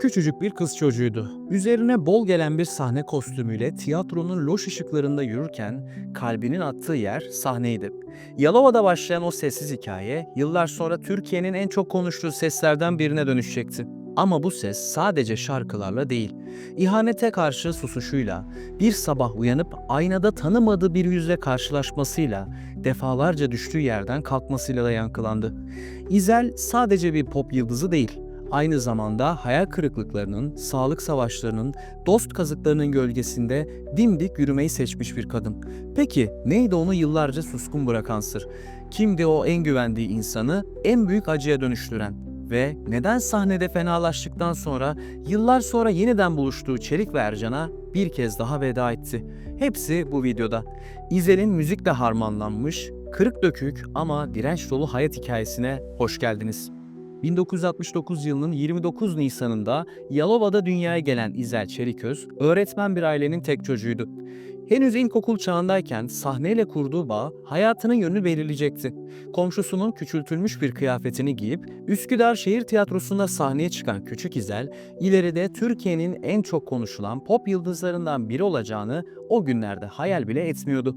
Küçücük bir kız çocuğuydu. Üzerine bol gelen bir sahne kostümüyle tiyatronun loş ışıklarında yürürken kalbinin attığı yer sahneydi. Yalova'da başlayan o sessiz hikaye yıllar sonra Türkiye'nin en çok konuştuğu seslerden birine dönüşecekti. Ama bu ses sadece şarkılarla değil, ihanete karşı susuşuyla, bir sabah uyanıp aynada tanımadığı bir yüzle karşılaşmasıyla, defalarca düştüğü yerden kalkmasıyla da yankılandı. İzel sadece bir pop yıldızı değil, aynı zamanda hayal kırıklıklarının, sağlık savaşlarının, dost kazıklarının gölgesinde dimdik yürümeyi seçmiş bir kadın. Peki neydi onu yıllarca suskun bırakan sır? Kimdi o en güvendiği insanı en büyük acıya dönüştüren? Ve neden sahnede fenalaştıktan sonra yıllar sonra yeniden buluştuğu Çelik ve Ercan'a bir kez daha veda etti? Hepsi bu videoda. İzel'in müzikle harmanlanmış, kırık dökük ama direnç dolu hayat hikayesine hoş geldiniz. 1969 yılının 29 Nisan'ında Yalova'da dünyaya gelen İzel Çeliköz, öğretmen bir ailenin tek çocuğuydu. Henüz ilkokul çağındayken sahneyle kurduğu bağ hayatının yönünü belirleyecekti. Komşusunun küçültülmüş bir kıyafetini giyip Üsküdar Şehir Tiyatrosu'nda sahneye çıkan Küçük İzel, ileride Türkiye'nin en çok konuşulan pop yıldızlarından biri olacağını o günlerde hayal bile etmiyordu.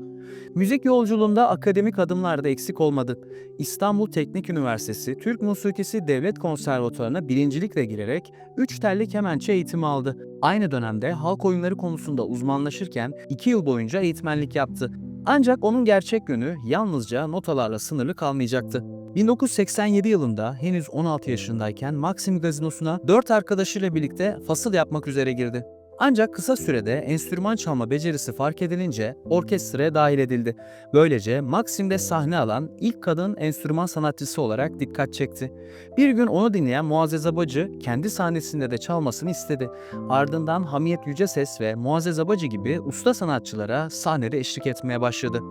Müzik yolculuğunda akademik adımlar da eksik olmadı. İstanbul Teknik Üniversitesi Türk Musikisi Devlet Konservatuvarı'na birincilikle girerek 3 telli kemençe eğitimi aldı. Aynı dönemde halk oyunları konusunda uzmanlaşırken 2 yıl boyunca eğitmenlik yaptı. Ancak onun gerçek yönü yalnızca notalarla sınırlı kalmayacaktı. 1987 yılında henüz 16 yaşındayken Maxim Gazinosu'na 4 arkadaşıyla birlikte fasıl yapmak üzere girdi. Ancak kısa sürede enstrüman çalma becerisi fark edilince orkestraya dahil edildi. Böylece Maxim'de sahne alan ilk kadın enstrüman sanatçısı olarak dikkat çekti. Bir gün onu dinleyen Muazzez Abacı kendi sahnesinde de çalmasını istedi. Ardından Hamiyet Yüceses ve Muazzez Abacı gibi usta sanatçılara sahnede eşlik etmeye başladı.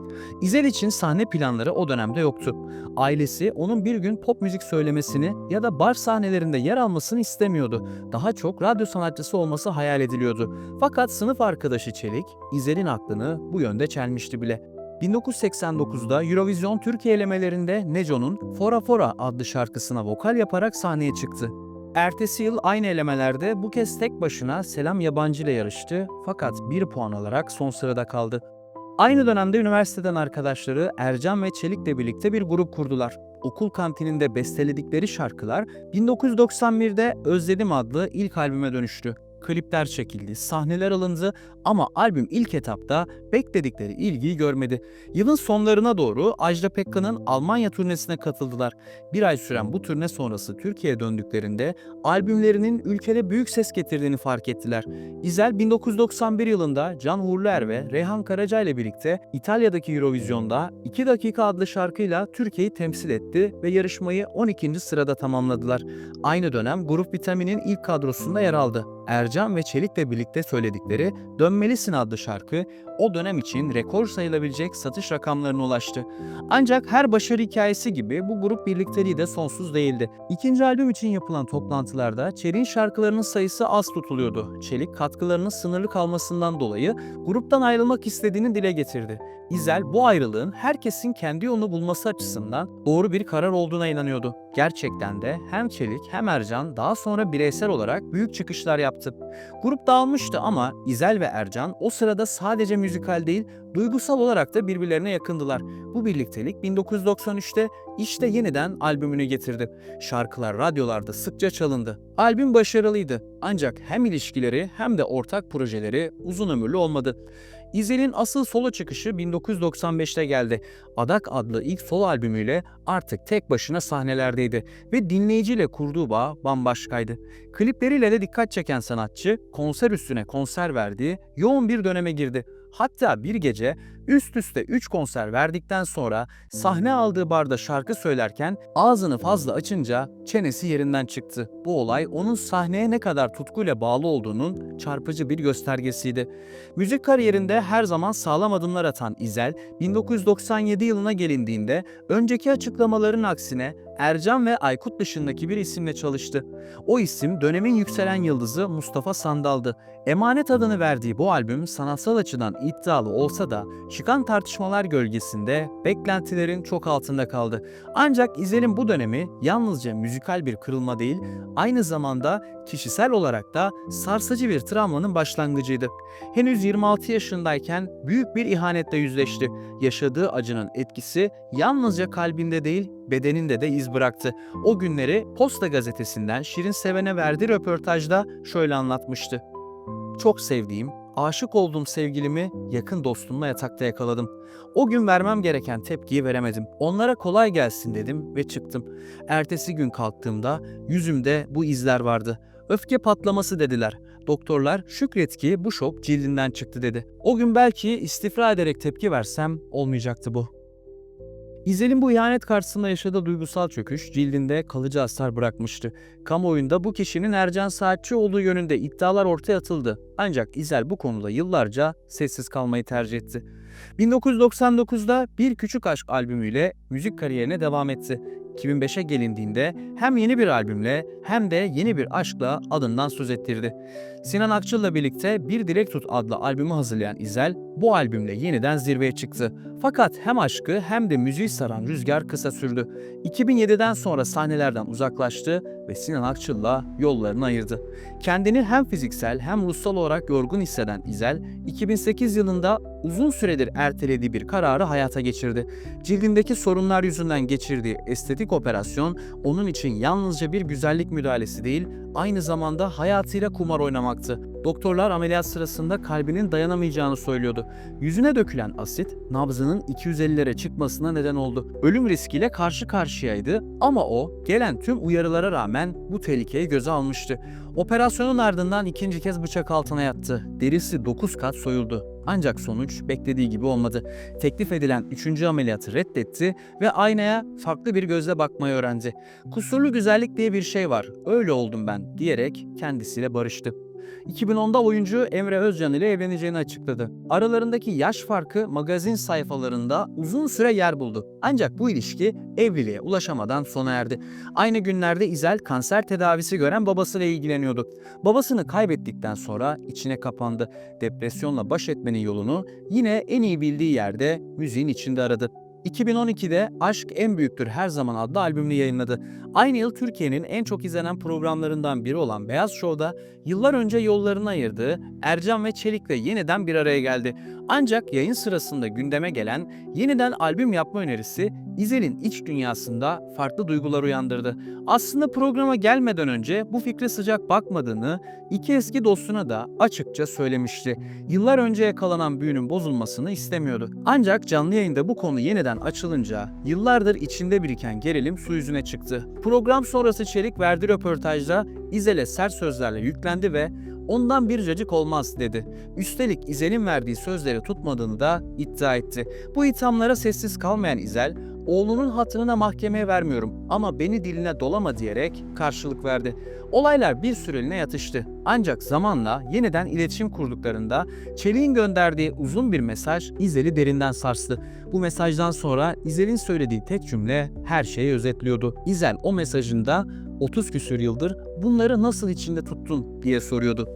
İzel için sahne planları o dönemde yoktu. Ailesi onun bir gün pop müzik söylemesini ya da bar sahnelerinde yer almasını istemiyordu. Daha çok radyo sanatçısı olması hayal ediliyordu. Fakat sınıf arkadaşı Çelik, İzel'in aklını bu yönde çelmişti bile. 1989'da Eurovision Türkiye elemelerinde Neco'nun Fora Fora adlı şarkısına vokal yaparak sahneye çıktı. Ertesi yıl aynı elemelerde bu kez tek başına Selam Yabancı ile yarıştı fakat bir puan alarak son sırada kaldı. Aynı dönemde üniversiteden arkadaşları Ercan ve Çelik'le birlikte bir grup kurdular. Okul kantininde besteledikleri şarkılar 1991'de Özledim adlı ilk albüme dönüştü. Klipler çekildi, sahneler alındı ama albüm ilk etapta bekledikleri ilgiyi görmedi. Yılın sonlarına doğru Ajda Pekkan'ın Almanya turnesine katıldılar. Bir ay süren bu turne sonrası Türkiye'ye döndüklerinde albümlerinin ülkede büyük ses getirdiğini fark ettiler. İzel 1991 yılında Can Uğurluer ve Reyhan Karaca ile birlikte İtalya'daki Eurovision'da 2 dakika adlı şarkıyla Türkiye'yi temsil etti ve yarışmayı 12. sırada tamamladılar. Aynı dönem Grup Vitamin'in ilk kadrosunda yer aldı. Ercan ve Çelik'le birlikte söyledikleri Dönmelisin adlı şarkı o dönem için rekor sayılabilecek satış rakamlarına ulaştı. Ancak her başarı hikayesi gibi bu grup birlikteliği de sonsuz değildi. İkinci albüm için yapılan toplantılarda Çelik'in şarkılarının sayısı az tutuluyordu. Çelik katkılarının sınırlı kalmasından dolayı gruptan ayrılmak istediğini dile getirdi. İzel bu ayrılığın herkesin kendi yolunu bulması açısından doğru bir karar olduğuna inanıyordu. Gerçekten de hem Çelik hem Ercan daha sonra bireysel olarak büyük çıkışlar yaptı. Grup dağılmıştı ama İzel ve Ercan o sırada sadece müzikal değil, duygusal olarak da birbirlerine yakındılar. Bu birliktelik 1993'te işte yeniden albümünü getirdi. Şarkılar radyolarda sıkça çalındı. Albüm başarılıydı ancak hem ilişkileri hem de ortak projeleri uzun ömürlü olmadı. İzel'in asıl solo çıkışı 1995'te geldi. Adak adlı ilk solo albümüyle artık tek başına sahnelerdeydi ve dinleyiciyle kurduğu bağ bambaşkaydı. Klipleriyle de dikkat çeken sanatçı konser üstüne konser verdiği yoğun bir döneme girdi. Hatta bir gece üst üste 3 konser verdikten sonra sahne aldığı barda şarkı söylerken ağzını fazla açınca çenesi yerinden çıktı. Bu olay onun sahneye ne kadar tutkuyla bağlı olduğunun çarpıcı bir göstergesiydi. Müzik kariyerinde her zaman sağlam adımlar atan İzel, 1997 yılına gelindiğinde önceki açıklamaların aksine Ercan ve Aykut dışındaki bir isimle çalıştı. O isim dönemin yükselen yıldızı Mustafa Sandal'dı. Emanet adını verdiği bu albüm sanatsal açıdan iddialı olsa da Çıkan tartışmalar gölgesinde beklentilerin çok altında kaldı. Ancak İzel'in bu dönemi yalnızca müzikal bir kırılma değil, aynı zamanda kişisel olarak da sarsıcı bir travmanın başlangıcıydı. Henüz 26 yaşındayken büyük bir ihanetle yüzleşti. Yaşadığı acının etkisi yalnızca kalbinde değil, bedeninde de iz bıraktı. O günleri Posta gazetesinden Şirin Seven'e verdiği röportajda şöyle anlatmıştı. Çok sevdiğim, aşık olduğum sevgilimi yakın dostumla yatakta yakaladım. O gün vermem gereken tepkiyi veremedim. Onlara kolay gelsin dedim ve çıktım. Ertesi gün kalktığımda yüzümde bu izler vardı. Öfke patlaması dediler. Doktorlar şükret ki bu şok cildinden çıktı dedi. O gün belki istifra ederek tepki versem olmayacaktı bu. İzel'in bu ihanet karşısında yaşadığı duygusal çöküş cildinde kalıcı hasar bırakmıştı. Kamuoyunda bu kişinin Ercan Saatçi olduğu yönünde iddialar ortaya atıldı. Ancak İzel bu konuda yıllarca sessiz kalmayı tercih etti. 1999'da Bir Küçük Aşk albümüyle müzik kariyerine devam etti. 2005'e gelindiğinde hem yeni bir albümle hem de yeni bir aşkla adından söz ettirdi. Sinan Akçıl'la birlikte Bir Dilek Tut adlı albümü hazırlayan İzel bu albümle yeniden zirveye çıktı. Fakat hem aşkı hem de müziği saran rüzgar kısa sürdü. 2007'den sonra sahnelerden uzaklaştı ve Sinan Akçıl'la yollarını ayırdı. Kendini hem fiziksel hem ruhsal olarak yorgun hisseden İzel, 2008 yılında uzun süredir ertelediği bir kararı hayata geçirdi. Cildindeki sorunlar yüzünden geçirdiği estetik operasyon onun için yalnızca bir güzellik müdahalesi değil, aynı zamanda hayatıyla kumar oynamaktı. Doktorlar ameliyat sırasında kalbinin dayanamayacağını söylüyordu. Yüzüne dökülen asit nabzının 250'lere çıkmasına neden oldu. Ölüm riskiyle karşı karşıyaydı ama o gelen tüm uyarılara rağmen bu tehlikeyi göze almıştı. Operasyonun ardından ikinci kez bıçak altına yattı. Derisi 9 kat soyuldu. Ancak sonuç beklediği gibi olmadı. Teklif edilen 3. ameliyatı reddetti ve aynaya farklı bir gözle bakmayı öğrendi. Kusurlu güzellik diye bir şey var, öyle oldum ben diyerek kendisiyle barıştı. 2010'da oyuncu Emre Özcan ile evleneceğini açıkladı. Aralarındaki yaş farkı magazin sayfalarında uzun süre yer buldu. Ancak bu ilişki evliliğe ulaşamadan sona erdi. Aynı günlerde İzel kanser tedavisi gören babasıyla ilgileniyordu. Babasını kaybettikten sonra içine kapandı. Depresyonla baş etmenin yolunu yine en iyi bildiği yerde müziğin içinde aradı. 2012'de Aşk En Büyüktür Her Zaman adlı albümünü yayınladı. Aynı yıl Türkiye'nin en çok izlenen programlarından biri olan Beyaz Show'da yıllar önce yollarını ayırdığı Ercan ve Çelik'le yeniden bir araya geldi. Ancak yayın sırasında gündeme gelen yeniden albüm yapma önerisi İzel'in iç dünyasında farklı duygular uyandırdı. Aslında programa gelmeden önce bu fikre sıcak bakmadığını iki eski dostuna da açıkça söylemişti. Yıllar önce yakalanan büyünün bozulmasını istemiyordu. Ancak canlı yayında bu konu yeniden açılınca yıllardır içinde biriken gerilim su yüzüne çıktı. Program sonrası Çelik verdiği röportajda İzel'e sert sözlerle yüklendi ve ondan bir cacık olmaz dedi. Üstelik İzel'in verdiği sözleri tutmadığını da iddia etti. Bu ithamlara sessiz kalmayan İzel, oğlunun hatırına mahkemeye vermiyorum ama beni diline dolama diyerek karşılık verdi. Olaylar bir süreliğine yatıştı. Ancak zamanla yeniden iletişim kurduklarında Çelik'in gönderdiği uzun bir mesaj İzel'i derinden sarstı. Bu mesajdan sonra İzel'in söylediği tek cümle her şeyi özetliyordu. İzel o mesajında 30 küsür yıldır bunları nasıl içinde tuttun diye soruyordu.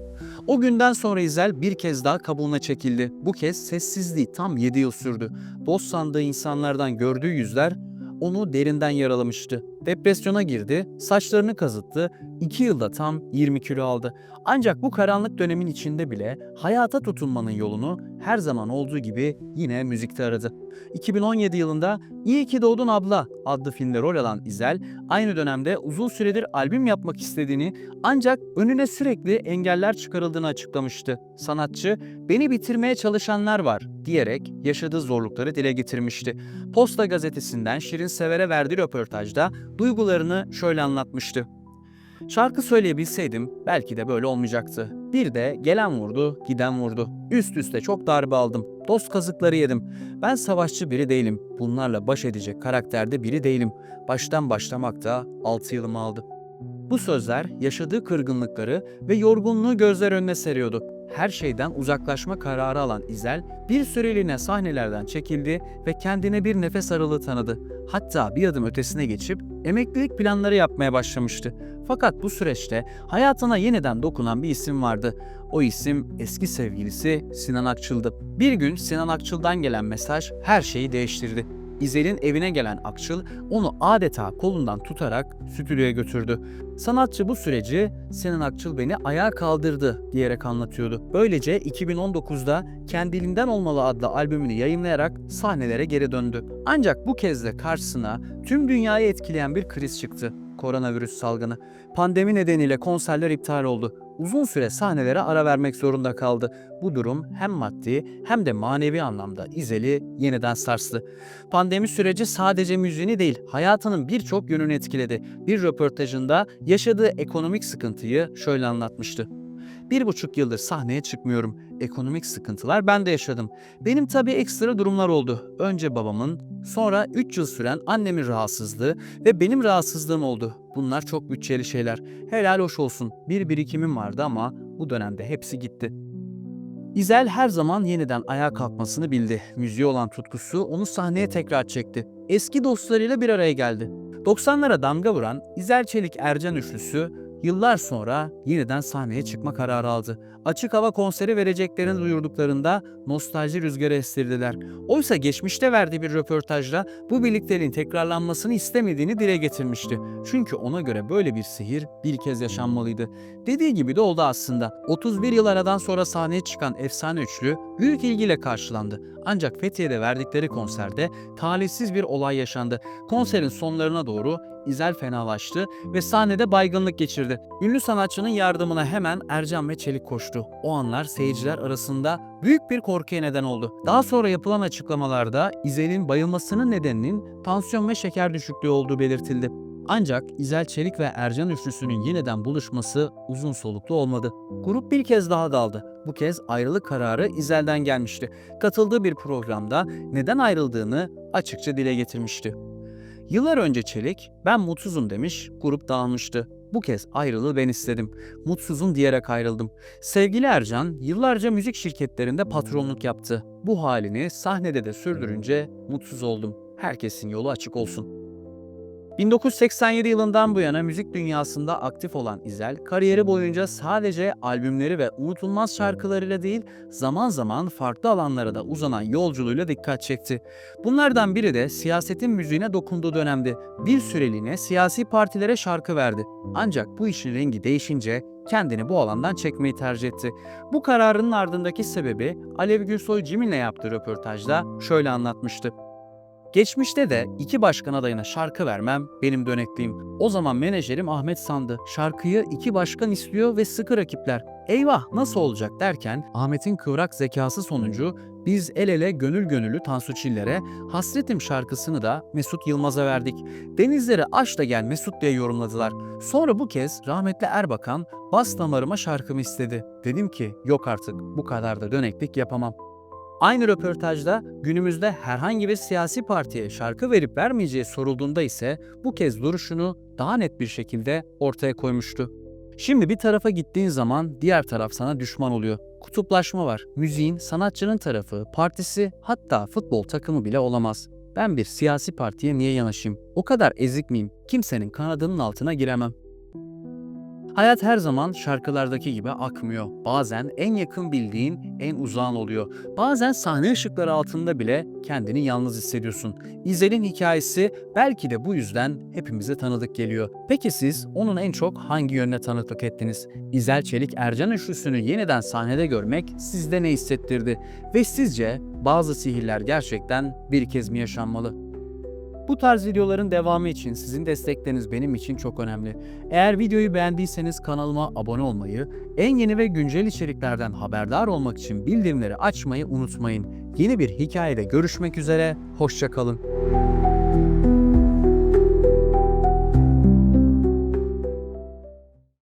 O günden sonra İzel bir kez daha kabuğuna çekildi. Bu kez sessizliği tam 7 yıl sürdü. Dost sandığı insanlardan gördüğü yüzler onu derinden yaralamıştı. Depresyona girdi, saçlarını kazıttı, 2 yılda tam 20 kilo aldı. Ancak bu karanlık dönemin içinde bile hayata tutunmanın yolunu her zaman olduğu gibi yine müzikte aradı. 2017 yılında İyi ki Doğdun Abla adlı filmde rol alan İzel, aynı dönemde uzun süredir albüm yapmak istediğini ancak önüne sürekli engeller çıkarıldığını açıklamıştı. Sanatçı, beni bitirmeye çalışanlar var diyerek yaşadığı zorlukları dile getirmişti. Posta gazetesinden Şirin Sever'e verdiği röportajda duygularını şöyle anlatmıştı. Şarkı söyleyebilseydim belki de böyle olmayacaktı. Bir de gelen vurdu, giden vurdu. Üst üste çok darbe aldım. Dost kazıkları yedim. Ben savaşçı biri değilim. Bunlarla baş edecek karakterde biri değilim. Baştan başlamak da 6 yılımı aldı. Bu sözler yaşadığı kırgınlıkları ve yorgunluğu gözler önüne seriyordu. Her şeyden uzaklaşma kararı alan İzel, bir süreliğine sahnelerden çekildi ve kendine bir nefes aralığı tanıdı. Hatta bir adım ötesine geçip emeklilik planları yapmaya başlamıştı. Fakat bu süreçte hayatına yeniden dokunan bir isim vardı. O isim eski sevgilisi Sinan Akçıl'dı. Bir gün Sinan Akçıl'dan gelen mesaj her şeyi değiştirdi. İzel'in evine gelen Akçıl onu adeta kolundan tutarak stüdyoya götürdü. Sanatçı bu süreci Sinan Akçıl beni ayağa kaldırdı diyerek anlatıyordu. Böylece 2019'da Kendiliğinden Olmalı adlı albümünü yayınlayarak sahnelere geri döndü. Ancak bu kez de karşısına tüm dünyayı etkileyen bir kriz çıktı. Koronavirüs salgını. Pandemi nedeniyle konserler iptal oldu. Uzun süre sahnelere ara vermek zorunda kaldı. Bu durum hem maddi hem de manevi anlamda İzel'i yeniden sarstı. Pandemi süreci sadece müziğini değil, hayatının birçok yönünü etkiledi. Bir röportajında yaşadığı ekonomik sıkıntıyı şöyle anlatmıştı. Bir buçuk yıldır sahneye çıkmıyorum. Ekonomik sıkıntılar ben de yaşadım. Benim tabii ekstra durumlar oldu. Önce babamın, sonra 3 yıl süren annemin rahatsızlığı ve benim rahatsızlığım oldu. Bunlar çok bütçeli şeyler. Helal hoş olsun. Bir birikimim vardı ama bu dönemde hepsi gitti. İzel her zaman yeniden ayağa kalkmasını bildi. Müziğe olan tutkusu onu sahneye tekrar çekti. Eski dostlarıyla bir araya geldi. 90'lara damga vuran İzel Çelik Ercan üçlüsü yıllar sonra yeniden sahneye çıkma kararı aldı. Açık hava konseri vereceklerini duyurduklarında nostalji rüzgarı estirdiler. Oysa geçmişte verdiği bir röportajda bu birlikteliğin tekrarlanmasını istemediğini dile getirmişti. Çünkü ona göre böyle bir sihir bir kez yaşanmalıydı. Dediği gibi de oldu aslında. 31 yıl aradan sonra sahneye çıkan efsane üçlü büyük ilgiyle karşılandı. Ancak Fethiye'de verdikleri konserde talihsiz bir olay yaşandı. Konserin sonlarına doğru İzel fenalaştı ve sahnede baygınlık geçirdi. Ünlü sanatçının yardımına hemen Ercan ve Çelik koştu. O anlar seyirciler arasında büyük bir korkuya neden oldu. Daha sonra yapılan açıklamalarda İzel'in bayılmasının nedeninin tansiyon ve şeker düşüklüğü olduğu belirtildi. Ancak İzel Çelik ve Ercan üçlüsünün yeniden buluşması uzun soluklu olmadı. Grup bir kez daha daldı. Bu kez ayrılık kararı İzel'den gelmişti. Katıldığı bir programda neden ayrıldığını açıkça dile getirmişti. Yıllar önce Çelik, ben mutsuzum demiş, grup dağılmıştı. Bu kez ayrılığı ben istedim. Mutsuzum diyerek ayrıldım. Sevgili Ercan, yıllarca müzik şirketlerinde patronluk yaptı. Bu halini sahnede de sürdürünce mutsuz oldum. Herkesin yolu açık olsun. 1987 yılından bu yana müzik dünyasında aktif olan İzel, kariyeri boyunca sadece albümleri ve unutulmaz şarkılarıyla değil, zaman zaman farklı alanlara da uzanan yolculuğuyla dikkat çekti. Bunlardan biri de siyasetin müziğine dokunduğu dönemdi. Bir süreliğine siyasi partilere şarkı verdi. Ancak bu işin rengi değişince kendini bu alandan çekmeyi tercih etti. Bu kararının ardındaki sebebi Alev Gülsoy Cimil'le yaptığı röportajda şöyle anlatmıştı. Geçmişte de iki başkan adayına şarkı vermem benim dönekliğim. O zaman menajerim Ahmet Sandı. Şarkıyı iki başkan istiyor ve sıkı rakipler. Eyvah nasıl olacak derken Ahmet'in kıvrak zekası sonucu biz el ele gönül gönüllü Tansu Çiller'e Hasretim şarkısını da Mesut Yılmaz'a verdik. Denizleri aç da gel Mesut diye yorumladılar. Sonra bu kez rahmetli Erbakan bas damarıma şarkımı istedi. Dedim ki yok artık bu kadar da döneklik yapamam. Aynı röportajda günümüzde herhangi bir siyasi partiye şarkı verip vermeyeceği sorulduğunda ise bu kez duruşunu daha net bir şekilde ortaya koymuştu. Şimdi bir tarafa gittiğin zaman diğer taraf sana düşman oluyor. Kutuplaşma var. Müziğin, sanatçının tarafı, partisi hatta futbol takımı bile olamaz. Ben bir siyasi partiye niye yanaşayım? O kadar ezik miyim? Kimsenin kanadının altına giremem. Hayat her zaman şarkılardaki gibi akmıyor. Bazen en yakın bildiğin en uzağın oluyor. Bazen sahne ışıkları altında bile kendini yalnız hissediyorsun. İzel'in hikayesi belki de bu yüzden hepimize tanıdık geliyor. Peki siz onun en çok hangi yönüne tanıklık ettiniz? İzel Çelik Ercan Üçlüsü'nü yeniden sahnede görmek sizde ne hissettirdi? Ve sizce bazı sihirler gerçekten bir kez mi yaşanmalı? Bu tarz videoların devamı için sizin destekleriniz benim için çok önemli. Eğer videoyu beğendiyseniz kanalıma abone olmayı, en yeni ve güncel içeriklerden haberdar olmak için bildirimleri açmayı unutmayın. Yeni bir hikayede görüşmek üzere, hoşçakalın.